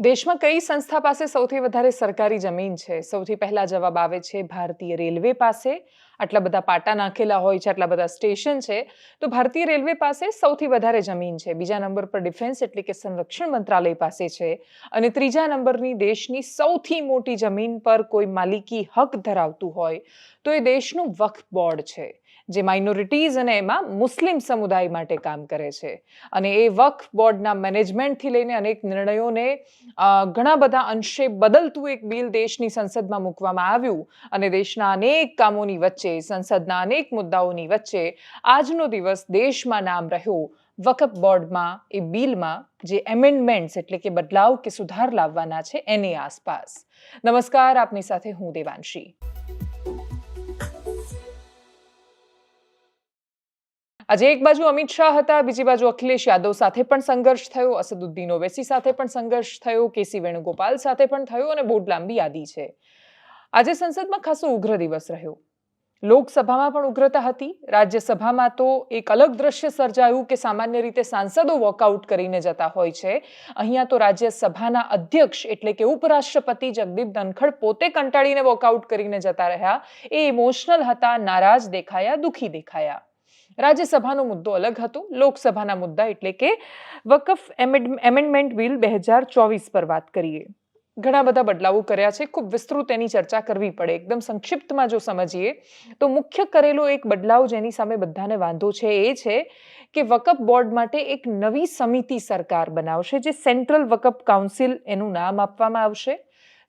દેશમાં કઈ સંસ્થા પાસે સૌથી વધારે સરકારી જમીન છે? સૌથી પહેલા જવાબ આવે છે ભારતીય રેલવે પાસે. આટલા બધા પાટા નાખેલા હોય છે, આટલા બધા સ્ટેશન છે. તો ભારતીય રેલવે પાસે સૌથી વધારે જમીન છે. બીજા નંબર પર ડિફેન્સ એટલે કે સંરક્ષણ મંત્રાલય પાસે છે. અને ત્રીજા નંબરની દેશની સૌથી મોટી જમીન પર કોઈ માલિકી હક ધરાવતું હોય, તો એ દેશનું વક્ફ બોર્ડ છે. જે માઇનોરિટીઝ અને એમાં મુસ્લિમ સમુદાય માટે કામ કરે છે. અને એ વક્ફ બોર્ડના મેનેજમેન્ટથી લઈને અનેક નિર્ણયોને ઘણા બધા અંશે બદલતું એક બિલ દેશની સંસદમાં મૂકવામાં આવ્યું. અને દેશના અનેક કામોની વચ્ચે, સંસદના અનેક મુદ્દાઓની વચ્ચે આજનો દિવસ દેશમાં નામ રહ્યો. વકફ બોર્ડમાં, એ બિલમાં જે એમેન્ડમેન્ટ્સ એટલે કે બદલાવ કે સુધાર લાવવાના છે એની આસપાસ. નમસ્કાર, આપની સાથે હું દેવાંશી. આજે એક બાજુ અમિત શાહ હતા, બીજી બાજુ અખિલેશ યાદવ સાથે પણ સંઘર્ષ થયો, અસદુદ્દીન ઓવેસી સાથે પણ સંઘર્ષ થયો, કેસી વેણુગોપાલ સાથે પણ થયો અને બહુ લાંબી યાદી છે. આજે સંસદમાં ખાસો ઉગ્ર દિવસ રહ્યો. લોકસભામાં પણ ઉગ્રતા હતી. રાજ્યસભામાં તો એક અલગ દ્રશ્ય સર્જાયું કે સામાન્ય રીતે સાંસદો વોકઆઉટ કરીને જતા હોય છે. અહીંયા તો રાજ્યસભાના અધ્યક્ષ એટલે કે ઉપરાષ્ટ્રપતિ જગદીપ ધનખડ પોતે કંટાળીને વોકઆઉટ કરીને જતા રહ્યા. એ ઇમોશનલ હતા, નારાજ દેખાયા, દુઃખી દેખાયા. રાજ્યસભાનો મુદ્દો અલગ હતો. લોકસભાના મુદ્દા એટલે કે વકફ એમેન્ડમેન્ટ બિલ બે હજાર ચોવીસ પર વાત કરીએ. ઘણા બધા બદલાવો કર્યા છે. ખૂબ વિસ્તૃત એની ચર્ચા કરવી પડે. એકદમ સંક્ષિપ્તમાં જો સમજીએ, તો મુખ્ય કરેલો એક બદલાવ જેની સામે બધાને વાંધો છે એ છે કે વકફ બોર્ડ માટે એક નવી સમિતિ સરકાર બનાવશે, જે સેન્ટ્રલ વકફ કાઉન્સિલ એનું નામ આપવામાં આવશે.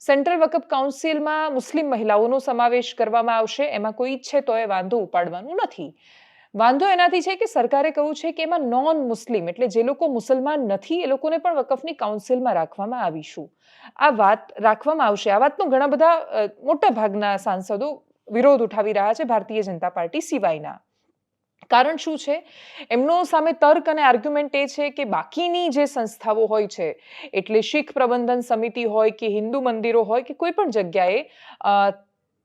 સેન્ટ્રલ વકફ કાઉન્સિલમાં મુસ્લિમ મહિલાઓનો સમાવેશ કરવામાં આવશે. એમાં કોઈ ઈચ્છે તો એ વાંધો ઉપાડવાનું નથી. વાંધો એનાથી છે કે સરકારે કહ્યું છે કે એમાં નોન મુસ્લિમ એટલે જે લોકો મુસલમાન નથી, એ લોકોને પણ વકફની કાઉન્સિલમાં રાખવામાં આવીશું. આ વાત રાખવામાં આવશે. આ વાતનો ઘણા બધા મોટા ભાગના સાંસદો વિરોધ ઉઠાવી રહ્યા છે ભારતીય જનતા પાર્ટી સિવાયના. કારણ શું છે? એમનો સામે તર્ક અને આર્ગ્યુમેન્ટ એ છે કે બાકીની જે સંસ્થાઓ હોય છે, એટલે શીખ પ્રબંધન સમિતિ હોય કે હિન્દુ મંદિરો હોય કે કોઈ પણ જગ્યાએ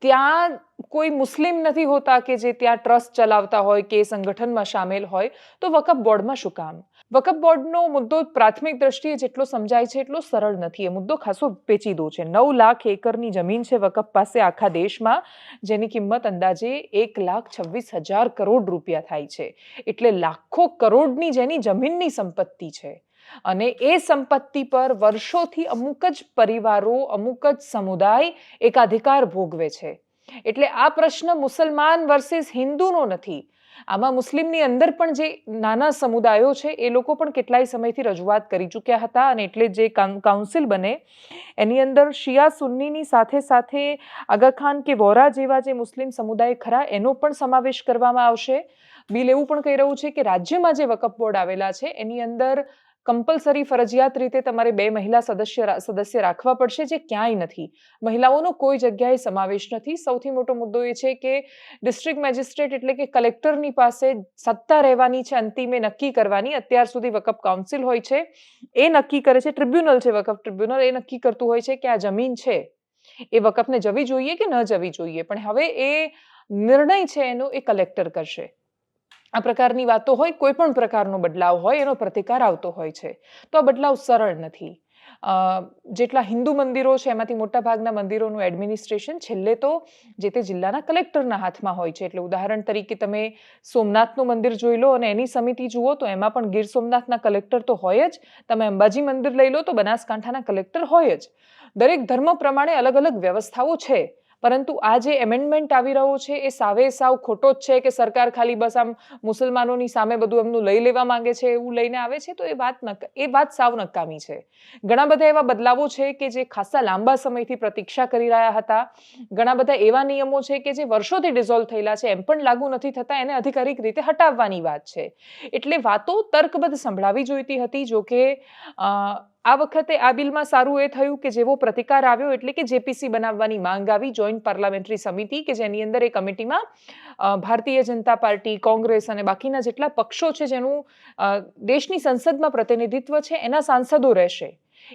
ત્યાં કોઈ મુસ્લિમ નથી હોતા કે જે ત્યાં ટ્રસ્ટ ચલાવતા હોય કે સંગઠનમાં સામેલ હોય, તો વકફ બોર્ડમાં શું કામ? વકફ બોર્ડનો મુદ્દો પ્રાથમિક દ્રષ્ટિએ જેટલો સમજાય છે એટલો સરળ નથી. એ મુદ્દો ખાસો પેચીદો છે. નવ લાખ એકરની જમીન છે વકફ પાસે આખા દેશમાં, જેની કિંમત અંદાજે એક લાખ છવ્વીસ હજાર કરોડ રૂપિયા થાય છે. એટલે લાખો કરોડની જેની જમીનની સંપત્તિ છે. અને એ સંપત્તિ પર વર્ષોથી અમુક જ પરિવારો, અમુક જ સમુદાય એકાધિકાર ભોગવે છે. એટલે આ પ્રશ્ન મુસલમાન વર્સિસ હિન્દુનો નથી. આમાં મુસ્લિમની અંદર પણ જે નાના સમુદાયો છે, એ લોકો પણ કેટલાય સમયથી રજૂઆત કરી ચૂક્યા હતા અને એટલે જે કાઉન- કાઉન્સિલ બને, એની અંદર શિયા સુન્નીની સાથે સાથે આગાખાન કે વોરા જેવા જે મુસ્લિમ સમુદાય ખરા, એનો પણ સમાવેશ કરવામાં આવશે. બિલ એવું પણ કહી રહ્યું છે કે રાજ્યમાં જે વકફ બોર્ડ આવેલા છે, એની અંદર કમ્પલસરી ફરજિયાત રીતે તમારે બે મહિલા સદસ્ય સદસ્ય રાખવા પડશે જે ક્યાંય નથી. મહિલાઓનો કોઈ જગ્યાએ સમાવેશ નથી. સૌથી મોટો મુદ્દો એ છે કે ડિસ્ટ્રિક્ટ મેજિસ્ટ્રેટ એટલે કે કલેક્ટરની પાસે સત્તા રહેવાની છે, અંતિમે નક્કી કરવાની. અત્યાર સુધી વકફ કાઉન્સિલ હોય છે, એ નક્કી કરે છે. ટ્રિબ્યુનલ છે વકફ. ટ્રિબ્યુનલ એ નક્કી કરતું હોય છે કે આ જમીન છે. એ વકફને જવી જોઈએ કે ન જવી જોઈએ? પણ હવે એ નિર્ણય છે એનો એ કલેક્ટર કરશે. આ પ્રકારની વાતો હોય, કોઈ પણ પ્રકારનો બદલાવ હોય, એનો પ્રતિકાર આવતો હોય છે. તો આ બદલાવ સરળ નથી. જેટલા હિન્દુ મંદિરો છે, એમાંથી મોટાભાગના મંદિરોનું એડમિનિસ્ટ્રેશન છેલ્લે તો જે તે જિલ્લાના કલેક્ટરના હાથમાં હોય છે. એટલે ઉદાહરણ તરીકે તમે સોમનાથનું મંદિર જોઈ લો અને એની સમિતિ જુઓ તો એમાં પણ ગીર સોમનાથના કલેક્ટર તો હોય જ. તમે અંબાજી મંદિર લઈ લો તો બનાસકાંઠાના કલેક્ટર હોય જ. દરેક ધર્મ પ્રમાણે અલગ અલગ વ્યવસ્થાઓ છે. પરંતુ આ જે એમેન્ડમેન્ટ આવી રહ્યો છે, એ સાવે સાવ ખોટો જ છે કે સરકાર ખાલી બસ આમ મુસલમાનોની સામે બધું એમનું લઈ લેવા માંગે છે, એવું લઈને આવે છે? તો એ વાત એ વાત સાવ નકામી છે. ઘણા બધા એવા બદલાવો છે કે જે ખાસા લાંબા સમયથી પ્રતીક્ષા કરી રહ્યા હતા. ઘણા બધા એવા નિયમો છે કે જે વર્ષોથી ડિઝોલ્વ થયેલા છે, એમ પણ લાગુ નથી થતા, એને અધિકારિક રીતે હટાવવાની વાત છે. એટલે વાતો તર્કબદ્ધ સંભળાવી જોઈતી હતી, જો કે આ વખતે આ બિલમાં સારું એ થયું કે જેવો પ્રતિકાર આવ્યો એટલે કે જેપીસી બનાવવાની માંગ આવી, જોઈન્ટ પાર્લામેન્ટરી સમિતિ કે જેની અંદર એ કમિટીમાં ભારતીય જનતા પાર્ટી, કોંગ્રેસ અને બાકીના જેટલા પક્ષો છે જેનું દેશની સંસદમાં પ્રતિનિધિત્વ છે, એના સાંસદો રહેશે.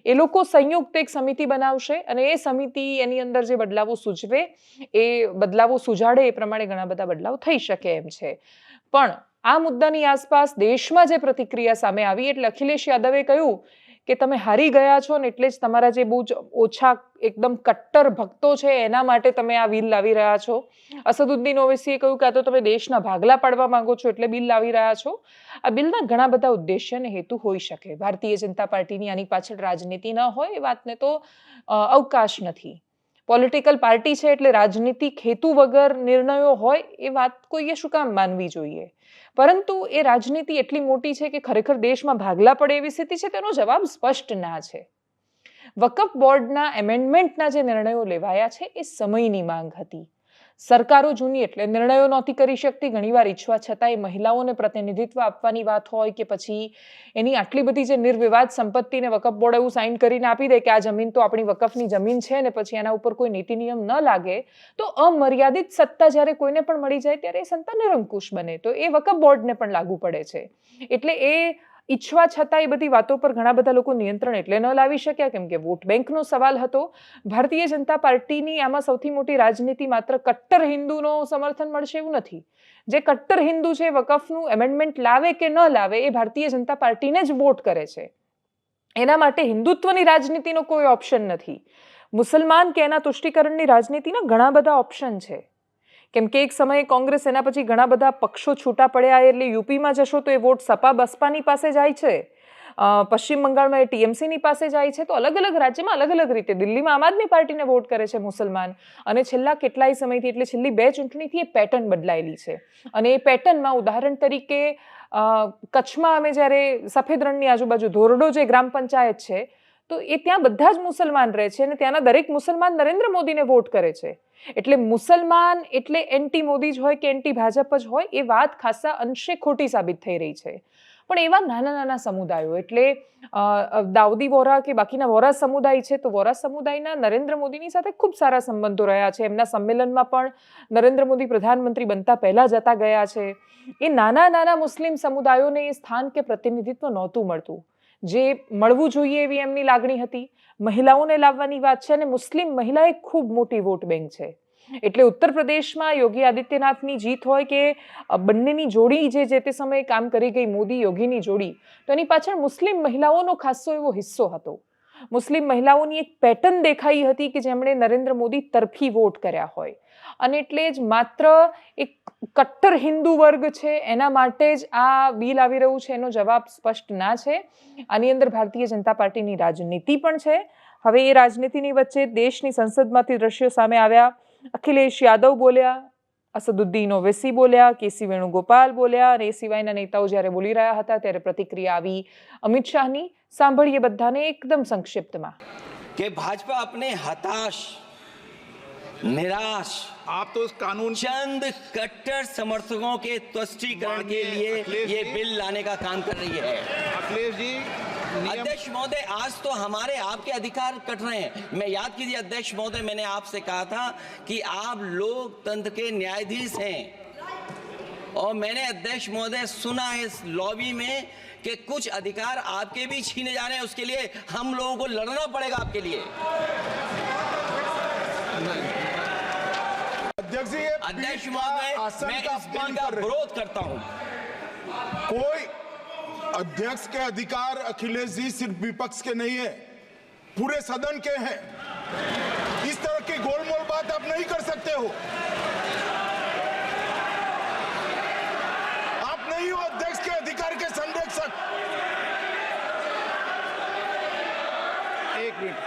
એ લોકો સંયુક્ત એક સમિતિ બનાવશે અને એ સમિતિ એની અંદર જે બદલાવો સૂચવે એ બદલાવો સુજાડે એ પ્રમાણે ઘણા બધા બદલાવ થઈ શકે એમ છે. પણ આ મુદ્દાની આસપાસ દેશમાં જે પ્રતિક્રિયા સામે આવી એટલે અખિલેશ યાદવે કહ્યું કે તમે હારી ગયા છો ને એટલે જ તમારા જે બહુ જ ઓછા એકદમ કટ્ટર ભક્તો છે, એના માટે તમે આ બિલ લાવી રહ્યા છો. અસદુદ્દીન ઓવેસીએ કહ્યું કે આ તો તમે દેશના ભાગલા પાડવા માંગો છો એટલે બિલ લાવી રહ્યા છો. આ બિલના ઘણા બધા ઉદ્દેશ્ય અને હેતુ હોઈ શકે. ભારતીય જનતા પાર્ટીની આની પાછળ રાજનીતિ ન હોય એ વાતને તો અવકાશ નથી. પોલિટિકલ પાર્ટી છે એટલે રાજનીતિક હેતુ વગર નિર્ણયો હોય એ વાત કોઈએ શું કામ માનવી જોઈએ? પરંતુ એ રાજનીતિ એટલી મોટી છે કે ખરેખર દેશમાં ભાગલા પડે એવી સ્થિતિ છે તેનો જવાબ સ્પષ્ટ ના છે. વકફ બોર્ડના એમેન્ડમેન્ટના જે નિર્ણયો લેવાયા છે એ સમયની માંગ હતી. સરકારો જૂની એટલે નિર્ણયો નહોતી કરી શકતી. ઘણીવાર ઈચ્છવા છતાંય મહિલાઓને પ્રતિનિધિત્વ આપવાની વાત હોય કે પછી એની આટલી બધી જે નિર્વિવાદ સંપત્તિને વકફ બોર્ડ એવું સાઇન કરીને આપી દે કે આ જમીન તો આપણી વકફની જમીન છે ને પછી એના ઉપર કોઈ નીતિ નિયમ ન લાગે, તો અમર્યાદિત સત્તા જ્યારે કોઈને પણ મળી જાય ત્યારે એ સંતા નિરંકુશ બને. તો એ વકફ બોર્ડને પણ લાગુ પડે છે. એટલે એ ઈચ્છવા છતાં એ બધી વાતો પર ઘણા બધા લોકો નિયંત્રણ એટલે ન લાવી શક્યા, કેમ કે વોટ બેંકનો સવાલ હતો. ભારતીય જનતા પાર્ટીની આમાં સૌથી મોટી રાજનીતિ માત્ર કટ્ટર હિન્દુનો સમર્થન મળશે એવું નથી. જે કટ્ટર હિન્દુ છે, વકફનું એમેન્ડમેન્ટ લાવે કે ન લાવે એ ભારતીય જનતા પાર્ટીને જ વોટ કરે છે. એના માટે હિન્દુત્વની રાજનીતિનો કોઈ ઓપ્શન નથી. મુસલમાન કે એના તુષ્ટિકરણની રાજનીતિના ઘણા બધા ઓપ્શન છે. કેમ કે એક સમયે કોંગ્રેસ એના પછી ઘણા બધા પક્ષો છૂટા પડ્યા એટલે યુપીમાં જશો તો એ વોટ સપા બસપાની પાસે જાય છે. પશ્ચિમ બંગાળમાં એ ટીએમસીની પાસે જાય છે. તો અલગ અલગ રાજ્યમાં અલગ અલગ રીતે દિલ્હીમાં આમ આદમી પાર્ટીને વોટ કરે છે મુસલમાન. અને છેલ્લા કેટલાય સમયથી એટલે છેલ્લી બે ચૂંટણીથી એ પેટર્ન બદલાયેલી છે. અને એ પેટર્નમાં ઉદાહરણ તરીકે કચ્છમાં અમે જ્યારે સફેદ રણની આજુબાજુ ધોરડો જે ગ્રામ પંચાયત છે તો એ ત્યાં બધા જ મુસલમાન રહે છે અને ત્યાંના દરેક મુસલમાન નરેન્દ્ર મોદીને વોટ કરે છે. એટલે મુસલમાન એટલે એન્ટી મોદી જ હોય કે એન્ટી ભાજપ જ હોય, એ વાત ખાસા અંશે ખોટી સાબિત થઈ રહી છે. પણ એવા નાના નાના સમુદાયો એટલે દાઉદી વોરા કે બાકીના વોરા સમુદાય છે, તો વોરા સમુદાયના નરેન્દ્ર મોદીની સાથે ખૂબ સારા સંબંધો રહ્યા છે. એમના સંમેલનમાં પણ નરેન્દ્ર મોદી પ્રધાનમંત્રી બનતા પહેલાં જતા ગયા છે. એ નાના નાના મુસ્લિમ સમુદાયોને એ સ્થાન કે પ્રતિનિધિત્વ નહોતું મળતું. જે મળવું જોઈએ એવી એમની લાગણી હતી. મહિલાઓને લાવવાની વાત છે અને મુસ્લિમ મહિલા એક ખૂબ મોટી વોટ બેંક છે. એટલે ઉત્તર પ્રદેશમાં યોગી આદિત્યનાથની જીત હોય કે બંનેની જોડી જે જે તે સમયે કામ કરી ગઈ મોદી યોગીની જોડી, તો એની પાછળ મુસ્લિમ મહિલાઓનો ખાસ્સો એવો હિસ્સો હતો. મુસ્લિમ મહિલાઓની એક પેટર્ન દેખાઈ હતી કે જેમણે નરેન્દ્ર મોદી તરફી વોટ કર્યા હોય. અને એટલે જ માત્ર એક કટ્ટર હિન્દુ વર્ગ છે, એના માટે જ આ બિલ આવી રહ્યું છે, એનો જવાબ સ્પષ્ટ ના છે. આની અંદર ભારતીય જનતા પાર્ટીની રાજનીતિ પણ છે. હવે એ રાજનીતિની વચ્ચે દેશની સંસદમાંથી દ્રશ્યો સામે આવ્યા. અખિલેશ યાદવ બોલ્યા, અસદુદ્દીન ઓવેસી બોલ્યા, કેસી વેણુગોપાલ બોલ્યા અને એ સિવાયના નેતાઓ જ્યારે બોલી રહ્યા હતા ત્યારે પ્રતિક્રિયા આવી અમિત શાહની. સાંભળીએ બધાને એકદમ સંક્ષિપ્તમાં. કે ભાજપા આપણે હતાશ, નિરાશ आप तो उस कानून चंद कट्टर समर्थकों के तुष्टीकरण के लिए ये बिल लाने का काम कर रही है। अखिलेश जी अध्यक्ष महोदय आज तो हमारे आपके अधिकार कट रहे हैं। मैं याद कीजिए अध्यक्ष महोदय मैंने आपसे कहा था कि आप लोकतंत्र के न्यायाधीश हैं। और मैंने अध्यक्ष महोदय सुना है इस लॉबी में कि कुछ अधिकार आपके भी छीने जा रहे हैं। उसके लिए हम लोगों को लड़ना पड़ेगा आपके लिए। अध्यक्ष जी अध्यक्ष महोदय मैं का इस बिल का। विरोध करता हूँ। कोई अध्यक्ष के अधिकार अखिलेश जी सिर्फ़ विपक्ष के नहीं है पूरे सदन के हैं। इस तरह की गोलमोल बात आप नहीं कर सकते हो। आप नहीं हो अध्यक्ष के अधिकार के संरक्षक। एक मिनट।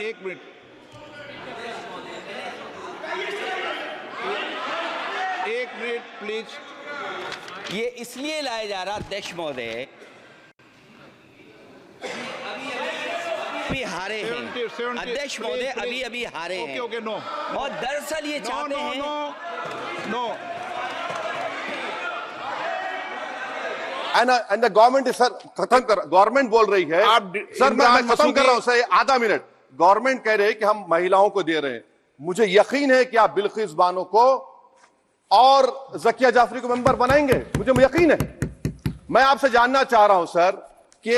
एक मिनट एक मिनट प्लीज़ ये इसलिए लाया जा रहा अध्यक्ष महोदय। अभी हारे हैं। 70, 70, अध्यक्ष महोदय अभी अभी हारे हैं। ओके नो और दरअसल ये चाहते हैं no no and and the government is sir खत्म कर गवर्नमेंट बोल रही है। आप सर मैं, मैं खत्म कर रहा हूँ सर आधा मिनट। गवर्नमेंट कह रहे हैं कि हम महिलाओं को दे रहे हैं। मुझे यकीन है कि आप बिल्किस बानो को और जकिया जाफरी को मेंबर बनाएंगे मुझे यकीन है मैं आपसे जानना चाह रहा हूं सर कि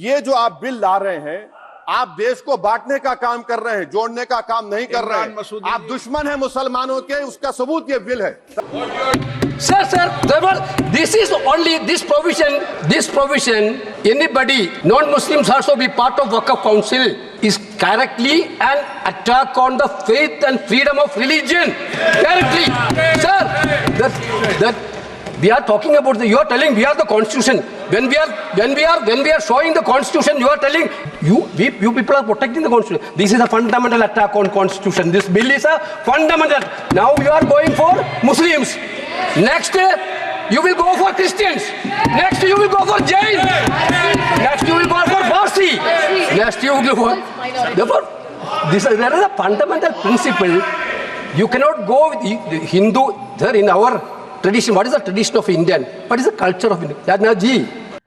ये जो आप बिल ला रहे हैं आप देश को बांटने का काम कर रहे हैं जोड़ने का काम नहीं कर रहे हैं। आप दुश्मन हैं मुसलमानों के उसका सबूत ये बिल है। Sir sir this is only this provision this provision anybody non Muslim also be part of work council is directly an attack on the faith and freedom of religion directly sir that we are talking about the, you are telling we are the constitution. When we are, when we are, when we are showing the constitution, you are telling, you, we, you people are protecting the constitution. This is a fundamental attack on constitution. This bill is a fundamental. Now you are going for Muslims. Next, you will go for Christians. Next, you will go for Jains. Next, you will go for Parsi. Next, you will go for. Therefore, this is, there is a fundamental principle. You cannot go with Hindu. There in our tradition, what is the tradition of Indian what is the culture of Indian Yadnaji.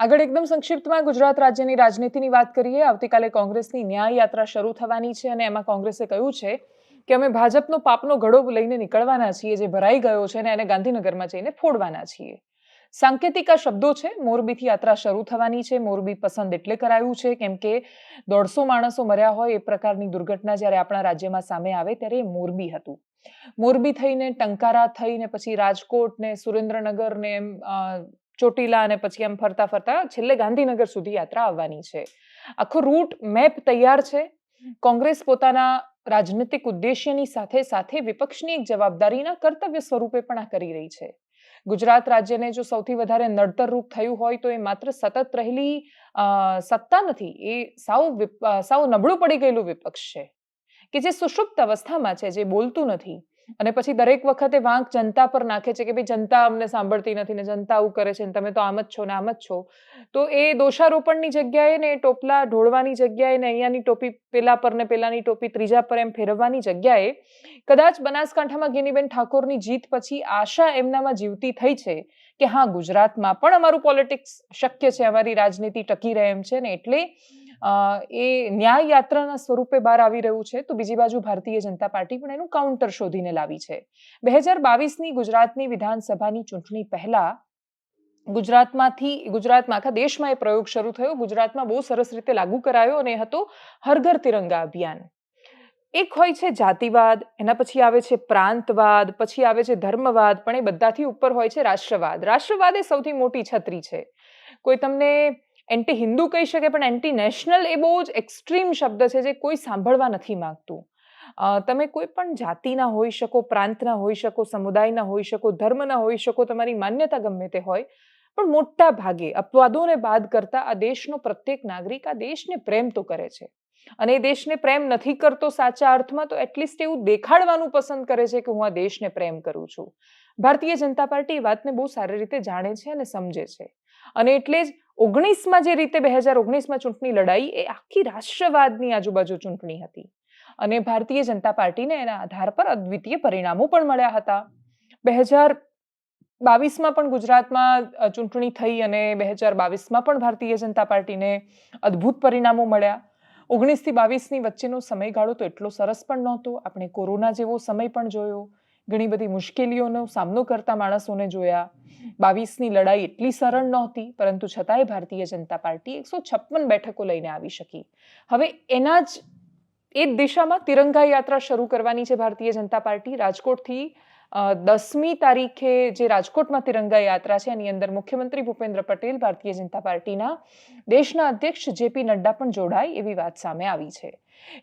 આગળ એકદમ સંક્ષિપ્તમાં ગુજરાત રાજ્યની રાજનીતિની વાત કરીએ. આવતીકાલે કોંગ્રેસની ન્યાય યાત્રા શરૂ થવાની છે અને એમાં કોંગ્રેસે કહ્યું છે કે અમે ભાજપનો પાપનો ઘડો લઈને નીકળવાના છીએ જે ભરાઈ ગયો છે અને એને ગાંધીનગરમાં જઈને ફોડવાના છીએ. સાંકેતિક આ શબ્દો છે. મોરબીથી યાત્રા શરૂ થવાની છે. મોરબી પસંદ એટલે કરાયું છે. કેમ કે દોઢસો માણસો મર્યા હોય એ પ્રકારની દુર્ઘટના જ્યારે આપણા રાજ્યમાં સામે આવે ત્યારે મોરબી હતું. મોરબી થઈને ટંકારા થઈને પછી રાજકોટ ને સુરેન્દ્રનગર ને એમ ચોટીલા અને પછી એમ ફરતા ફરતા છેલ્લે ગાંધીનગર સુધી યાત્રા આવવાની છે. આખો રૂટ મેપ તૈયાર છે. કોંગ્રેસ પોતાના રાજનીતિક ઉદ્દેશ્યની સાથે સાથે વિપક્ષની એક જવાબદારીના કર્તવ્ય સ્વરૂપે પણ આ કરી રહી છે. ગુજરાત રાજ્યને જો સૌથી વધારે નડતરરૂપ થયું હોય તો એ માત્ર સતત રહેલી સત્તા નથી, એ સાવ સાવ નબળું પડી ગયેલું વિપક્ષ છે. કે જે સુષુપ્ત અવસ્થામાં છે, જે બોલતું નથી. અને પછી દરેક વખતે વાંક જનતા પર નાખે છે કે ભાઈ જનતા અમને સાંભળતી નથી ને જનતા આવું કરે છે ને તમે તો આમ જ છો ને આમ જ છો. તો એ દોષારોપણની જગ્યાએ ને ટોપલા ઢોળવાની જગ્યાએ ને અહીંયાની ટોપી પેલા પર ને પેલાની ટોપી ત્રીજા પર એમ ફેરવવાની જગ્યાએ કદાચ બનાસકાંઠામાં ગિનીબેન ઠાકોરની જીત પછી આશા એમનામાં જીવતી થઈ છે કે હા, ગુજરાતમાં પણ અમારું પોલિટિક્સ શક્ય છે, અમારી રાજનીતિ ટકી રહે એમ છે ને એટલે એ ન્યાય યાત્રાના સ્વરૂપે બહાર આવી રહ્યું છે, તો બીજી બાજુ ભારતીય જનતા પાર્ટી પણ એનું કાઉન્ટર શોધીને લાવી છે. બે હજાર બાવીસની ગુજરાતની વિધાનસભાની ચૂંટણી પહેલા ગુજરાતમાંથી, ગુજરાતમાં આખા દેશમાં એ પ્રયોગ શરૂ થયો. ગુજરાતમાં બહુ સરસ રીતે લાગુ કરાયો અને એ હતો હરઘર તિરંગા અભિયાન. એક હોય છે જાતિવાદ, એના પછી આવે છે પ્રાંતવાદ, પછી આવે છે ધર્મવાદ, પણ એ બધાથી ઉપર હોય છે રાષ્ટ્રવાદ. રાષ્ટ્રવાદ એ સૌથી મોટી છત્રી છે. કોઈ તમને એન્ટી હિન્દુ કહી શકે, પણ એન્ટી નેશનલ એ બહુ જ એક્સ્ટ્રીમ શબ્દ છે જે કોઈ સાંભળવા નથી માંગતું. તમે કોઈ પણ જાતિના હોઈ શકો, પ્રાંતના હોઈ શકો, સમુદાયના હોઈ શકો, ધર્મના હોઈ શકો, તમારી માન્યતા ગમે તે હોય, પણ મોટા ભાગે અપવાદોને બાદ કરતા આ દેશનો પ્રત્યેક નાગરિક આ દેશને પ્રેમ તો કરે છે. અને દેશને પ્રેમ નથી કરતો સાચા અર્થમાં, તો એટલીસ્ટ એવું દેખાડવાનું પસંદ કરે છે કે હું આ દેશને પ્રેમ કરું છું. ભારતીય જનતા પાર્ટી એ વાતને બહુ સારી રીતે જાણે છે અને સમજે છે. અને એટલે જ ઓગણીસમાં જે રીતે બે હજાર ઓગણીસમાં ચૂંટણી લડાઈ, એ આખી રાષ્ટ્રવાદની આજુબાજુ ચૂંટણી હતી. અને ભારતીય જનતા પાર્ટીને એના આધાર પર અદ્વિતીય પરિણામો પણ મળ્યા હતા. બે હજાર બાવીસમાં પણ ગુજરાતમાં ચૂંટણી થઈ અને બે હજાર બાવીસમાં પણ ભારતીય જનતા પાર્ટીને અદ્ભુત પરિણામો મળ્યા. ઓગણીસથી બાવીસની વચ્ચેનો સમયગાળો તો એટલો સરસ પણ નહોતો. આપણે કોરોના જેવો સમય પણ જોયો. ઘણી બધી મુશ્કેલીઓનો સામનો કરતા માણસોને જોયા. બાવીસની લડાઈ એટલી સરળ નહોતી, પરંતુ છતાંય ભારતીય જનતા પાર્ટી એકસો છપ્પન બેઠકો લઈને આવી શકી. હવે એના જ એ દિશામાં તિરંગા યાત્રા શરૂ કરવાની છે ભારતીય જનતા પાર્ટી. રાજકોટથી દસમી તારીખે જે રાજકોટમાં તિરંગા યાત્રા છે, એની અંદર મુખ્યમંત્રી ભૂપેન્દ્ર પટેલ ભારતીય જનતા પાર્ટીના દેશના અધ્યક્ષ જેપી નડ્ડા પણ જોડાય એવી વાત સામે આવી છે.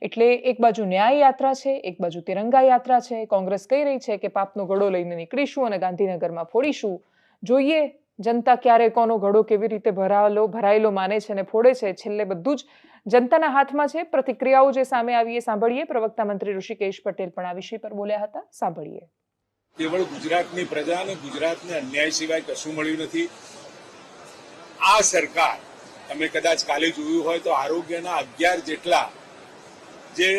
એટલે એક બાજુ ન્યાય યાત્રા છે, એક બાજુ તિરંગા યાત્રા છે. કોંગ્રેસ કહી રહી છે કે પાપનો ઘડો લઈને નીકળીશું અને ગાંધીનગરમાં ફોડીશું. જોઈએ, જનતા ક્યારે કોનો ઘડો કેવી રીતે ભરાયેલો ભરાયેલો માને છે અને ફોડે છે, છેલ્લે બધું જ જનતાના હાથમાં છે. પ્રતિક્રિયાઓ જે સામે આવી એ સાંભળીએ. પ્રવક્તા મંત્રી ઋષિકેશ પટેલ પણ આ વિષય પર બોલ્યા હતા. સાંભળીએ. કેવળ ગુજરાતની પ્રજા અને ગુજરાતને અન્યાય સિવાય કશું મળ્યું નથી. આ સરકાર, તમે કદાચ કાલે જોયું હોય તો આરોગ્યના અગિયાર જેટલા જે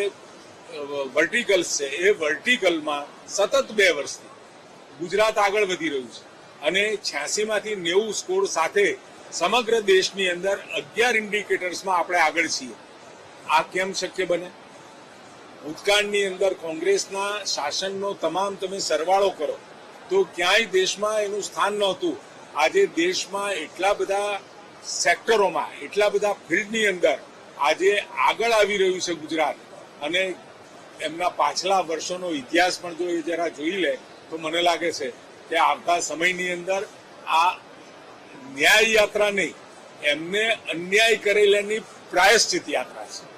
વર્ટિકલ્સ છે, એ વર્ટિકલમાં સતત બે વર્ષથી ગુજરાત આગળ વધી રહ્યું છે. અને છ્યાસી માંથી નેવું સ્કોર સાથે સમગ્ર દેશની અંદર અગિયાર ઇન્ડિકેટર્સમાં આપણે આગળ છીએ. આ કેમ શક્ય બને? ભૂતકાળની અંદર કોંગ્રેસના શાસનનો તમામ તમે સરવાળો કરો, તો ક્યાંય દેશમાં એનું સ્થાન નહોતું. આજે દેશમાં એટલા બધા સેક્ટરોમાં, એટલા બધા ફિલ્ડની અંદર આજે આગળ આવી રહ્યું છે ગુજરાત. અને એમના પાછલા વર્ષોનો ઇતિહાસ પણ જો એ જરા જોઈ લે, તો મને લાગે છે કે આવતા સમયની અંદર આ ન્યાય યાત્રા નહીં, એમને અન્યાય કરેલાની પ્રાયશ્ચિત યાત્રા છે.